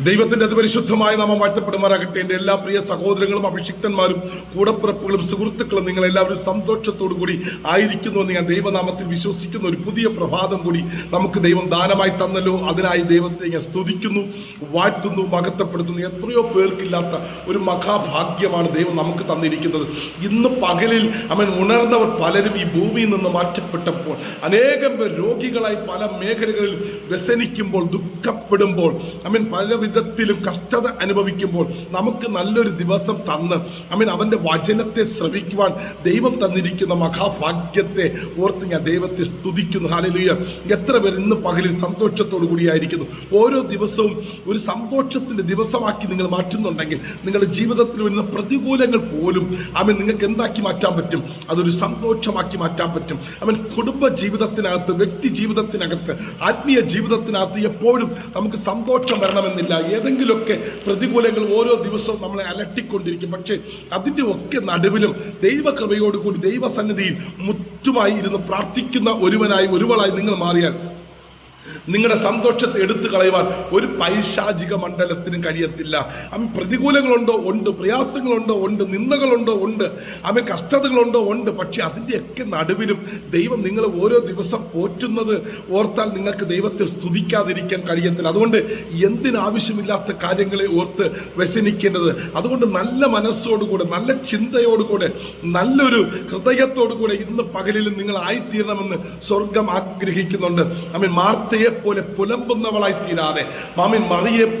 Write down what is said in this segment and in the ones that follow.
ദൈവത്തിന്റെ അതിപരിശുദ്ധമായ നാമം വാഴ്ത്തപ്പെടുമാറാകട്ടെ. എന്റെ എല്ലാ പ്രിയ സഹോദരങ്ങളും അഭിഷിക്തന്മാരും കൂടപ്പിറപ്പുകളും സുഹൃത്തുക്കളും നിങ്ങൾ എല്ലാവരും സന്തോഷത്തോടു കൂടി ആയിരിക്കുന്നു എന്ന് ഞാൻ ദൈവനാമത്തിൽ വിശ്വസിക്കുന്ന. ഒരു പുതിയ പ്രഭാതം കൂടി നമുക്ക് ദൈവം ദാനമായി തന്നല്ലോ. അതിനായി ദൈവത്തെ ഞാൻ സ്തുതിക്കുന്നു വാഴ്ത്തുന്നു മഹത്വപ്പെടുത്തുന്നു. എത്രയോ പേർക്കില്ലാത്ത ഒരു മഹാഭാഗ്യമാണ് ദൈവം നമുക്ക് തന്നിരിക്കുന്നത്. ഇന്ന് പകലിൽ അവൻ ഉണർന്നവർ പലരും ഈ ഭൂമിയിൽ നിന്ന് മാറ്റപ്പെട്ടപ്പോൾ അനേകം പേർ രോഗികളായി പല മേഖലകളിൽ വ്യസനിക്കുമ്പോൾ ദുഃഖപ്പെടുമ്പോൾ അവൻ പല വിധത്തിലും കഷ്ടത അനുഭവിക്കുമ്പോൾ നമുക്ക് നല്ലൊരു ദിവസം തന്ന് ഐ മീൻ അവന്റെ വചനത്തെ ശ്രവിക്കുവാൻ ദൈവം തന്നിരിക്കുന്ന മഹാഭാഗ്യത്തെ ഓർത്ത് ഞാൻ ദൈവത്തെ സ്തുതിക്കുന്നു. ഹാലലുയ എത്ര പേർ ഇന്ന് പകലിൽ സന്തോഷത്തോടു കൂടിയായിരിക്കുന്നു. ഓരോ ദിവസവും ഒരു സന്തോഷത്തിന്റെ ദിവസമാക്കി നിങ്ങൾ മാറ്റുന്നുണ്ടെങ്കിൽ നിങ്ങളുടെ ജീവിതത്തിൽ വരുന്ന പ്രതികൂലങ്ങൾ പോലും അവൻ നിങ്ങൾക്ക് എന്താക്കി മാറ്റാൻ പറ്റും? അതൊരു സന്തോഷമാക്കി മാറ്റാൻ പറ്റും. അവൻ കുടുംബ ജീവിതത്തിനകത്ത് വ്യക്തി ജീവിതത്തിനകത്ത് ആത്മീയ ജീവിതത്തിനകത്ത് എപ്പോഴും നമുക്ക് സന്തോഷം വരണമെന്നില്ല. ഏതെങ്കിലുമൊക്കെ പ്രതികൂലങ്ങൾ ഓരോ ദിവസവും നമ്മളെ അലട്ടിക്കൊണ്ടിരിക്കും. പക്ഷേ അതിന്റെ ഒക്കെ നടുവിലും ദൈവകൃപയോടുകൂടി ദൈവസന്നിധിയിൽ മുറ്റുമായി ഇരുന്ന് പ്രാർത്ഥിക്കുന്ന ഒരുവനായി ഒരുവളായി നിങ്ങൾ മാറിയാൽ നിങ്ങളുടെ സന്തോഷത്തെ എടുത്തു കളയുവാൻ ഒരു പൈശാചിക മണ്ഡലത്തിനും കഴിയത്തില്ല. അവൻ പ്രതികൂലങ്ങളുണ്ടോ? ഉണ്ട്. പ്രയാസങ്ങളുണ്ടോ? ഉണ്ട്. നിന്ദകളുണ്ടോ? ഉണ്ട്. അവൻ കഷ്ടതകളുണ്ടോ? ഉണ്ട്. പക്ഷെ അതിന്റെയൊക്കെ നടുവിലും ദൈവം നിങ്ങൾ ഓരോ ദിവസം പോറ്റുന്നത് ഓർത്താൽ നിങ്ങൾക്ക് ദൈവത്തെ സ്തുതിക്കാതിരിക്കാൻ കഴിയത്തില്ല. അതുകൊണ്ട് എന്തിനാവശ്യമില്ലാത്ത കാര്യങ്ങളെ ഓർത്ത് വ്യസനിക്കേണ്ടത്? അതുകൊണ്ട് നല്ല മനസ്സോടുകൂടെ നല്ല ചിന്തയോടുകൂടെ നല്ലൊരു ഹൃദയത്തോടുകൂടെ ഇന്ന് പകലിലും നിങ്ങൾ ആയിത്തീരണമെന്ന് സ്വർഗം ആഗ്രഹിക്കുന്നുണ്ട്. നമ്മൾ മാർത്തയെ പോലെ പുലമ്പുന്നവളായി തീരാതെ. മാമിൻ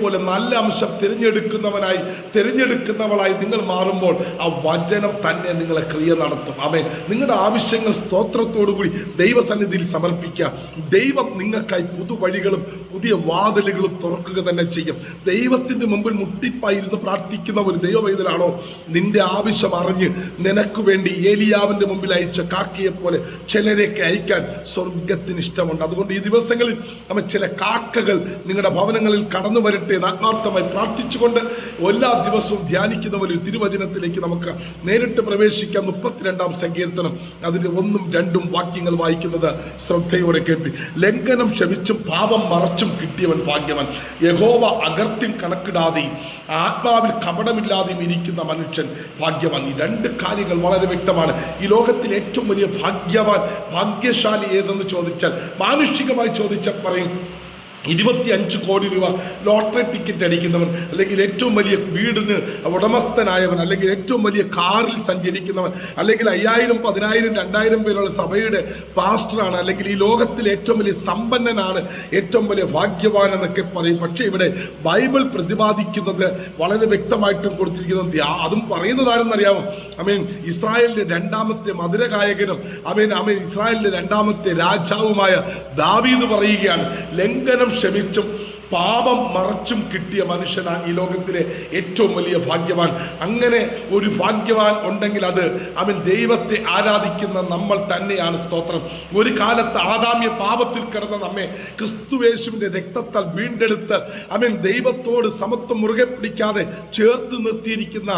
പോലെ നല്ല അംശം തിരഞ്ഞെടുക്കുന്നവനായി തിരഞ്ഞെടുക്കുന്നവളായി നിങ്ങൾ മാറുമ്പോൾ ആ വചനം തന്നെ നിങ്ങളെ ക്രിയ നടത്തും. ആമേൻ. നിങ്ങളുടെ ആവശ്യങ്ങൾ സ്തോത്രത്തോടുകൂടി ദൈവസന്നിധിയിൽ സമർപ്പിക്കുക. ദൈവം നിങ്ങൾക്കായി പുതുവഴികളും പുതിയ വാതിലുകളും തുറക്കുക തന്നെ ചെയ്യും. ദൈവത്തിന്റെ മുമ്പിൽ മുട്ടിപ്പായിരുന്ന് പ്രാർത്ഥിക്കുന്ന ഒരു ദൈവവൈതലാണോ നിന്റെ ആവശ്യം അറിഞ്ഞ് നിനക്ക് വേണ്ടി ഏലിയാവിന്റെ മുമ്പിൽ അയച്ച കാക്കയെ പോലെ ചിലരെയൊക്കെ അയക്കാൻ സ്വർഗത്തിന് ഇഷ്ടമുണ്ട്. അതുകൊണ്ട് ഈ ദിവസങ്ങളിൽ നമ്മൾ ചില കാക്കകൾ നിങ്ങളുടെ ഭവനങ്ങളിൽ കടന്നു വരട്ടെ എന്ന് ആത്മാർത്ഥമായി പ്രാർത്ഥിച്ചുകൊണ്ട് എല്ലാ ദിവസവും ധ്യാനിക്കുന്ന ഒരു തിരുവചനത്തിലേക്ക് നമുക്ക് നേരിട്ട് പ്രവേശിക്കാം. മുപ്പത്തിരണ്ടാം സങ്കീർത്തനം. അതിന്റെ ഒന്നും രണ്ടും വാക്യങ്ങൾ വായിക്കുന്നത് ശ്രദ്ധയോടെ കേൾപ്പി. ലംഘനം ക്ഷമിച്ചും പാപം മറച്ചും കിട്ടിയവൻ ഭാഗ്യവൻ. യഹോവ അകർത്തിൻ കണക്കിടാതെയും ആത്മാവിൽ കപടമില്ലാതെയും ഇരിക്കുന്ന മനുഷ്യൻ ഭാഗ്യവാൻ. ഈ രണ്ട് കാര്യങ്ങൾ വളരെ വ്യക്തമാണ്. ഈ ലോകത്തിൽ ഏറ്റവും വലിയ ഭാഗ്യവാൻ ഭാഗ്യശാലി ഏതെന്ന് ചോദിച്ചാൽ മാനുഷികമായി ചോദിച്ചാൽ പറയും ഇരുപത്തി അഞ്ച് കോടി രൂപ ലോട്ടറി ടിക്കറ്റ് അടിക്കുന്നവൻ അല്ലെങ്കിൽ ഏറ്റവും വലിയ വീടിന് ഉടമസ്ഥനായവൻ അല്ലെങ്കിൽ ഏറ്റവും വലിയ കാറിൽ സഞ്ചരിക്കുന്നവൻ അല്ലെങ്കിൽ അയ്യായിരം പതിനായിരം രണ്ടായിരം പേരുള്ള സഭയുടെ പാസ്റ്ററാണ് അല്ലെങ്കിൽ ഈ ലോകത്തിൽ ഏറ്റവും വലിയ സമ്പന്നനാണ് ഏറ്റവും വലിയ ഭാഗ്യവാൻ എന്നൊക്കെ പറയും. പക്ഷേ ഇവിടെ ബൈബിൾ പ്രതിപാദിക്കുന്നത് വളരെ വ്യക്തമായിട്ടും കൊടുത്തിരിക്കുന്നത് അതും അതും പറയുന്നത് ആരെന്നറിയാമോ? അമീൻ ഇസ്രായേലിന്റെ രണ്ടാമത്തെ മധുരഗായകനും അമീൻ അമീൻ ഇസ്രായേലിന്റെ രണ്ടാമത്തെ രാജാവുമായ ദാവീദ് പറയുകയാണ് ലംഘനം ക്ഷമിച്ചും പാപം മറച്ചും കിട്ടിയ മനുഷ്യനാണ് ഈ ലോകത്തിലെ ഏറ്റവും വലിയ ഭാഗ്യവാൻ. അങ്ങനെ ഒരു ഭാഗ്യവാൻ ഉണ്ടെങ്കിൽ അത് അവൻ ദൈവത്തെ ആരാധിക്കുന്ന നമ്മൾ തന്നെയാണ് സ്തോത്രം. ഒരു കാലത്ത് ആദാമ്യ പാപത്തിൽ കിടന്ന നമ്മെ ക്രിസ്തുവേശുവിന്റെ രക്തത്താൽ വീണ്ടെടുത്ത് അവൻ ദൈവത്തോട് സമത്വം മുറുകെ പിടിക്കാതെ ചേർത്ത് നിർത്തിയിരിക്കുന്ന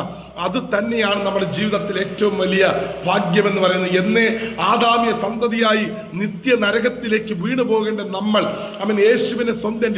അത് തന്നെയാണ് നമ്മുടെ ജീവിതത്തിൽ ഏറ്റവും വലിയ ഭാഗ്യമെന്ന് പറയുന്നത്. എന്നേ ആദാമ്യ സന്തതിയായി നിത്യ നരകത്തിലേക്ക് വീണു പോകേണ്ട നമ്മൾ അവൻ യേശുവിനെ സ്വന്തം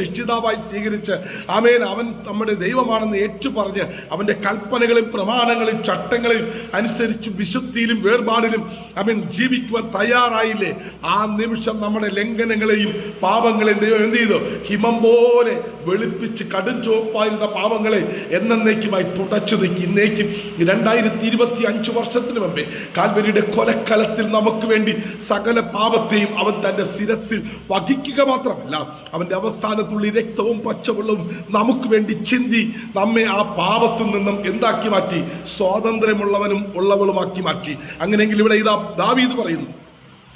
രക്ഷിതാവായി സ്വീകരിച്ച് ആമേൻ അവൻ നമ്മുടെ ദൈവമാണെന്ന് ഏറ്റു പറഞ്ഞ് അവന്റെ കൽപ്പനകളും പ്രമാണങ്ങളും ചട്ടങ്ങളും അനുസരിച്ച് വിശുദ്ധിയിലും വേർപാടിലും അവൻ ജീവിക്കുവാൻ തയ്യാറായില്ലേ? ആ നിമിഷം നമ്മുടെ ലംഘനങ്ങളെയും പാപങ്ങളെയും ദൈവം എന്ത് ചെയ്തു? ഹിമം പോലെ വെളുപ്പിച്ച് കടും ചുവപ്പായിരുന്ന പാപങ്ങളെ എന്നേക്കുമായി തുടച്ചു നീക്കി. ഇന്നേക്കും രണ്ടായിരത്തി ഇരുപത്തി അഞ്ച് വർഷത്തിന് മുമ്പേ കാൽവരിയുടെ കൊലക്കലത്തിൽ നമുക്ക് വേണ്ടി സകല പാപത്തെയും അവൻ തന്റെ ശിരസിൽ വഹിക്കുക മാത്രമല്ല അവന്റെ അവസാനത്തുള്ളി രക്തവും പച്ചവെള്ളവും നമുക്ക് വേണ്ടി ചിന്തി നമ്മെ ആ പാപത്തിൽ നിന്നും എന്താക്കി മാറ്റി? സ്വാതന്ത്ര്യമുള്ളവനും ഉള്ളവളുമാക്കി മാറ്റി. അങ്ങനെയെങ്കിൽ ഇവിടെ ഇതാ ദാവീദ് പറയുന്നു.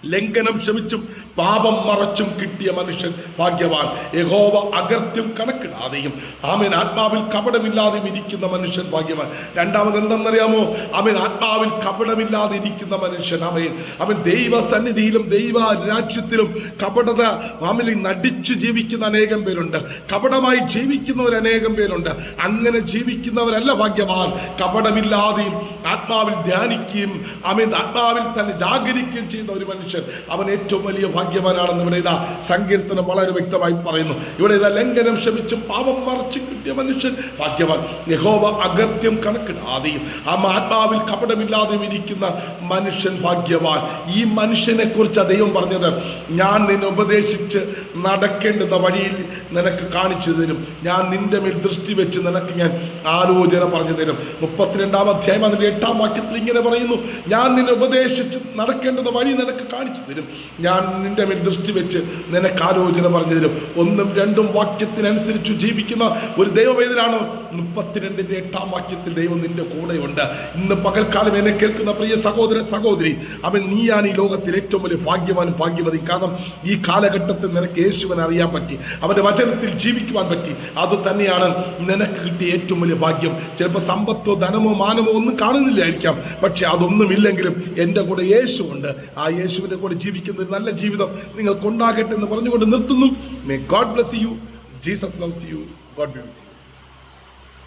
ലംഘനം ക്ഷമിച്ചും പാപം മറച്ചും കിട്ടിയ മനുഷ്യൻ ഭാഗ്യവാൻ. യഹോവ അകർത്യം കണക്കിടാതെയും ആമൻ. ആത്മാവിൽ കപടമില്ലാതെയും ഇരിക്കുന്ന മനുഷ്യൻ ഭാഗ്യവാൻ. രണ്ടാമത് എന്തെന്നറിയാമോ അവൻ ആത്മാവിൽ കപടമില്ലാതെ ഇരിക്കുന്ന മനുഷ്യൻ അവൻ അവൻ ദൈവസന്നിധിയിലും ദൈവ രാജ്യത്തിലും കപടത അവനിൽ നടിച്ചു ജീവിക്കുന്ന അനേകം പേരുണ്ട്. കപടമായി ജീവിക്കുന്നവർ അനേകം പേരുണ്ട്. അങ്ങനെ ജീവിക്കുന്നവരല്ല ഭാഗ്യവാൻ. കപടമില്ലാതെയും ആത്മാവിൽ ധ്യാനിക്കുകയും അവൻ ആത്മാവിൽ തന്നെ ജാഗരിക്കുകയും ചെയ്യുന്ന ഒരു മനുഷ്യൻ അവൻ ഏറ്റവും വലിയ ഭാഗ്യവാനാണെന്ന് ഇവിടെ ഇതാ സങ്കീർത്തനം വളരെ വ്യക്തമായി പറയുന്നു. ഇവിടെ ഇതാ ലംഘനം ക്ഷമിച്ച് പാപം മറച്ചു കിട്ടിയ മനുഷ്യൻ ഭാഗ്യവാൻ. യഹോവ അകൃത്യം കണക്കിടാതെയും ആ ആത്മാവിൽ കപടമില്ലാതെയും ഇരിക്കുന്ന മനുഷ്യൻ ഭാഗ്യവാൻ. ഈ മനുഷ്യനെ കുറിച്ച് ദൈവം പറഞ്ഞത്? ഞാൻ നിന്നെ ഉപദേശിച്ച് നടക്കേണ്ടുന്ന വഴിയിൽ നിനക്ക് കാണിച്ചു തരും. ഞാൻ നിന്റെ മേൽ ദൃഷ്ടി വെച്ച് നിനക്ക് ഞാൻ ആലോചന പറഞ്ഞു തരും. മുപ്പത്തിരണ്ടാം അധ്യായം അതിന്റെ എട്ടാം വാക്യത്തിൽ ഇങ്ങനെ പറയുന്നു. ഞാൻ നിന്നെ ഉപദേശിച്ച് നടക്കേണ്ടുന്ന വഴി നിനക്ക് കാണിച്ചു തരും. ഞാൻ നിന്റെ മേൽ ദൃഷ്ടി വെച്ച് നിനക്ക് ആലോചന പറഞ്ഞു തരും. ഒന്നും രണ്ടും വാക്യത്തിനനുസരിച്ച് ജീവിക്കുന്ന ഒരു ദൈവവേദനാണ്. മുപ്പത്തിരണ്ടിന്റെ എട്ടാം വാക്യത്തിൽ ദൈവം നിന്റെ കൂടെയുണ്ട്. ഇന്ന് പകൽക്കാലം എന്നെ കേൾക്കുന്ന പ്രിയ സഹോദര സഹോദരി അവൻ നീയാണ് ഈ ലോകത്തിൽ ഏറ്റവും വലിയ ഭാഗ്യവാനും ഭാഗ്യവതി കാരണം ഈ കാലഘട്ടത്തിൽ നിനക്ക് യേശുവിനെ അറിയാൻ പറ്റി അവന്റെ വചനത്തിൽ ജീവിക്കുവാൻ പറ്റി. അത് തന്നെയാണ് നിനക്ക് കിട്ടിയ ഏറ്റവും വലിയ ഭാഗ്യം. ചിലപ്പോൾ സമ്പത്തോ ധനമോ മാനമോ ഒന്നും കാണുന്നില്ലായിരിക്കാം. പക്ഷെ അതൊന്നുമില്ലെങ്കിലും എന്റെ കൂടെ യേശുവുണ്ട് ആ യേശുവിന്റെ കൂടെ ജീവിക്കുന്ന ഒരു നല്ല ജീവിതം നിങ്ങൾക്ക് ഉണ്ടാകട്ടെ എന്ന് പറഞ്ഞുകൊണ്ട് നിർത്തുന്നു. May God bless you Jesus loves you God be with you